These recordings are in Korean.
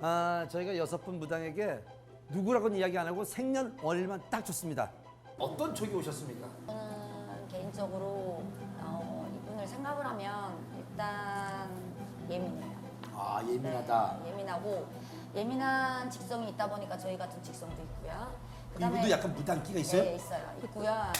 아, 저희가 여섯 분 무당에게 누구라고는 이야기 안 하고 생년 월일만 딱 줬습니다. 어떤 촉이 오셨습니까? 저는 개인적으로 어, 이분을 생각을 하면 일단 예민해요. 아 네, 예민하고 예민한 직성이 있다 보니까 저희 같은 직성도 있고요. 이분도 약간 무당기가 있어요? 네, 있어요. 있고요.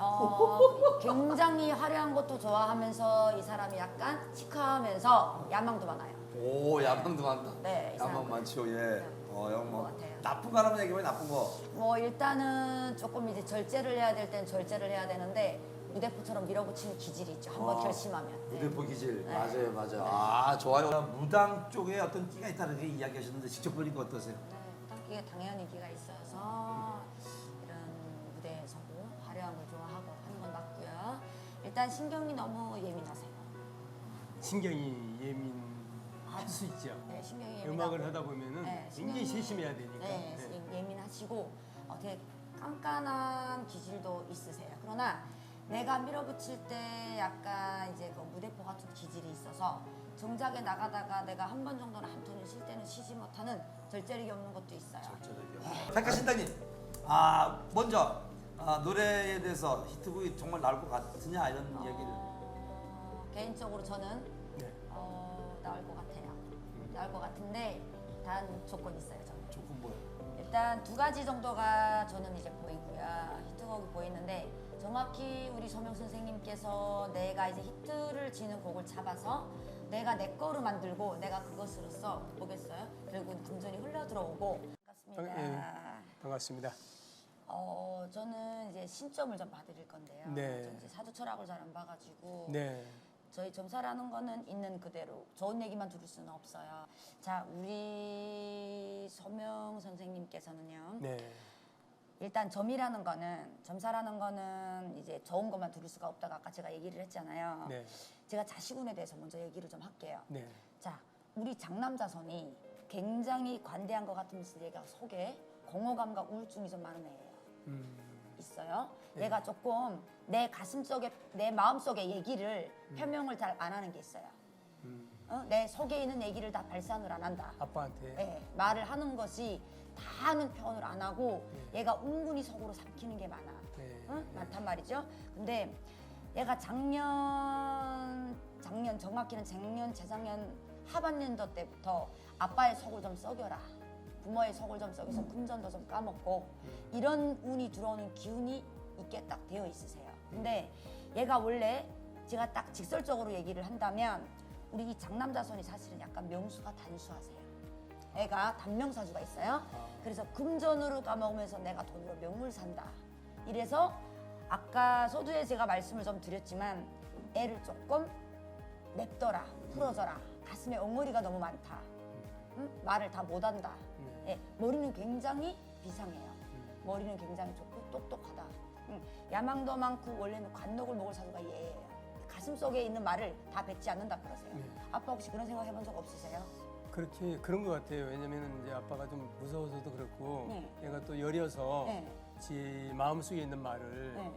어, 굉장히 화려한 것도 좋아하면서 이 사람이 약간 시크하면서 야망도 많아요. 오 야망도 많다. 네, 이 야망 사람은. 많죠. 예. 어, 영 뭐. 것 같아요. 나쁜 거 하나만 얘기해 나쁜 거. 뭐 일단은 조금 이제 절제를 해야 될 땐 절제를 해야 되는데 무대포처럼 밀어붙이는 기질이 있죠. 한번 아, 결심하면. 네. 무대포 기질. 네. 맞아요, 맞아요. 아 좋아요. 무당 쪽에 어떤 끼가 있다는 게 이야기하셨는데 직접 보니까 어떠세요? 네, 땅기에 당연히 기가 있어서 일단 신경이 너무 예민하세요. 신경이 예민할 수 있죠. 네, 신경이 예민하고 음악을 하다 보면은 네, 굉장히 신경이- 세심해야 되니까. 네, 네. 예- 예민하시고 어, 되게 깐깐한 기질도 있으세요. 그러나 내가 밀어붙일 때 약간 이제 그 무대포 같은 기질이 있어서 정작에 나가다가 내가 한 번 정도는 한 톤을 쉴 때는 쉬지 못하는 절제력이 없는 것도 있어요. 작가 신당님, 아 먼저 아, 노래에 대해서 히트곡이 정말 나올 것 같으냐 이런. 어, 개인적으로 저는 네. 어, 나올 것 같아요. 나올 것 같은데 단 조건이 있어요. 저는. 조금 뭐요? 일단 두 가지 정도가 저는 이제 보이고요. 히트곡이 보이는데 정확히 우리 소명 선생님께서 내가 이제 히트를 지는 곡을 잡아서 내가 내 거로 만들고 내가 그것으로써 보겠어요. 결국은 금전이 흘러 들어오고 반갑습니다. 예. 반갑습니다. 어 저는 이제 신점을 좀 봐드릴 건데요. 네. 저는 이제 사주 철학을 잘 안 봐가지고 네. 저희 점사라는 거는 있는 그대로 좋은 얘기만 들을 수는 없어요. 자 우리 소명 선생님께서는요. 네. 일단 점이라는 거는 점사라는 거는 이제 좋은 것만 들을 수가 없다고 아까 제가 얘기를 했잖아요. 네. 제가 자식운에 대해서 먼저 얘기를 좀 할게요. 네. 자, 우리 장남자손이 굉장히 관대한 것 같으면서 얘가 속에 공허감과 우울증이 좀 많은 애예요. 음. 있어요. 네. 얘가 조금 내 가슴 속에 내 마음 속에 얘기를 표명을 잘 안 하는 게 있어요. 음. 어? 내 속에 있는 얘기를 다 발산을 안 한다. 아빠한테. 예, 말을 하는 것이 다 하는 표현을 안 하고 얘가 은근히 속으로 삼키는 게 많아. 네. 응? 많단 말이죠. 근데 얘가 작년 작년 정확히는 작년 재작년 하반년도 때부터 아빠의 속을 좀 썩여라. 부모의 속을 좀 썩여서 금전도 좀 까먹고 이런 운이 들어오는 기운이 있게 딱 되어 있으세요. 근데 얘가 원래 제가 딱 직설적으로 얘기를 한다면 우리 이 장남자손이 사실은 약간 명수가 단수하세요. 애가 단명사주가 있어요. 그래서 금전으로 까먹으면서 내가 돈으로 명물 산다. 이래서 아까 서두에 제가 말씀을 좀 드렸지만 애를 조금 냅둬라, 풀어줘라. 가슴에 엉머리가 너무 많다. 응? 말을 다 못한다. 예, 머리는 굉장히 비상해요. 머리는 굉장히 좋고 똑똑하다. 응, 야망도 많고 원래는 관록을 먹을 사주가 얘예요. 가슴 속에 있는 말을 다 뱉지 않는다 그러세요. 네. 아빠 혹시 그런 생각 해본 적 없으세요? 그렇게 그런 것 같아요. 왜냐면은 이제 아빠가 좀 무서워서도 그렇고 네. 얘가 또 여려서 네. 지 마음 속에 있는 말을 네.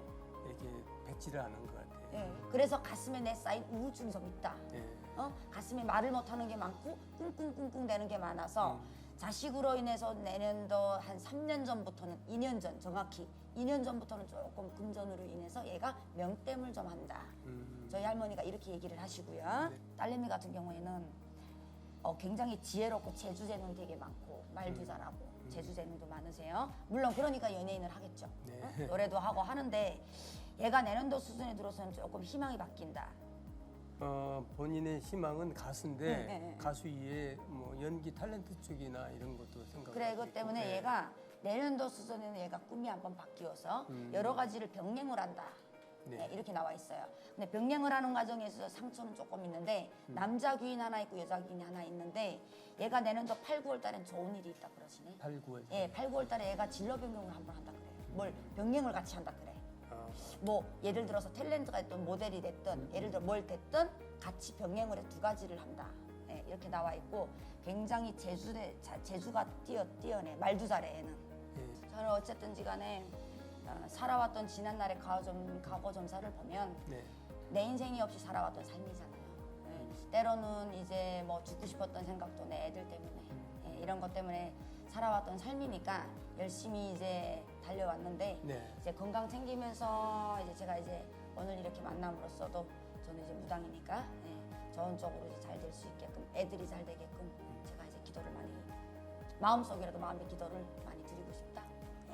이렇게 뱉지를 않은 것 같아요. 예, 그래서 가슴에 내 쌓인 우울증이 좀 있다. 예. 어? 가슴에 말을 못하는 게 많고 꿍꿍꿍꿍 대는 게 많아서 자식으로 인해서 내년도 한 3년 전부터는 2년 전 정확히 2년 전부터는 조금 금전으로 인해서 얘가 명땜을 좀 한다. 음. 저희 할머니가 이렇게 얘기를 하시고요. 네. 딸내미 같은 경우에는 어, 굉장히 지혜롭고 재주재능 되게 많고 말도 잘하고 재주재능도 많으세요. 물론 그러니까 연예인을 하겠죠. 네. 어? 노래도 하고 하는데 얘가 내년도 수준에 들어서는 조금 희망이 바뀐다. 어, 본인의 희망은 가수인데 네, 네, 네. 가수 이외에 뭐 연기 탤런트 쪽이나 이런 것도 생각. 그래 그 때문에 얘가 내년도 수준에는 얘가 꿈이 한번 바뀌어서 여러 가지를 병행을 한다. 네. 네, 이렇게 나와 있어요. 근데 병행을 하는 과정에서 상처는 조금 있는데 남자 귀인 하나 있고 여자 귀인이 하나 있는데 얘가 내년도 8, 9월 달엔 좋은 일이 있다 그러시네. 8, 9월. 예, 8, 9월 달에 얘가 진로 변경을 한번 한다 그래요. 뭘 병행을 같이 한다 그래. 아, 뭐 예를 들어서 탤런트가 됐든 모델이 됐든 예를 들어 뭘 됐든 같이 병행을 해 두 가지를 한다. 예, 이렇게 나와 있고 굉장히 재주대 자- 재주가 뛰어 뛰어내 말도 잘해 얘는. 예. 저는 어쨌든지 간에 어, 살아왔던 지난 날의 과거점, 과거 점사를 보면 네. 내 인생이 없이 살아왔던 삶이잖아요. 예, 때로는 이제 뭐 죽고 싶었던 생각도 내 애들 때문에 예, 이런 것 때문에 살아왔던 삶이니까 열심히 이제 달려왔는데 네. 이제 건강 챙기면서 이제 제가 이제 오늘 이렇게 만남으로써도 저는 이제 무당이니까 예, 좋은 쪽으로 이제 잘 될 수 있게끔 애들이 잘 되게끔 제가 이제 기도를 많이 마음속이라도 마음의 기도를 많이 드리고 싶다.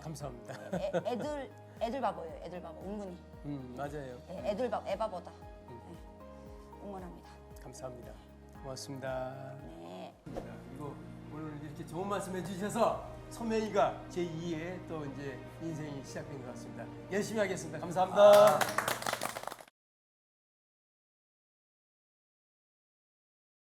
감사합니다. 애, 애들 애들 바보예요. 애들 바보 은근히 음, 맞아요. 예, 애들 바 에바보다 예, 응원합니다. 감사합니다. 고맙습니다. 네. 그리고 오늘 이렇게 좋은 말씀 해주셔서 소명이가 제 2의 또 이제 인생이 시작된 것 같습니다. 열심히 하겠습니다. 감사합니다.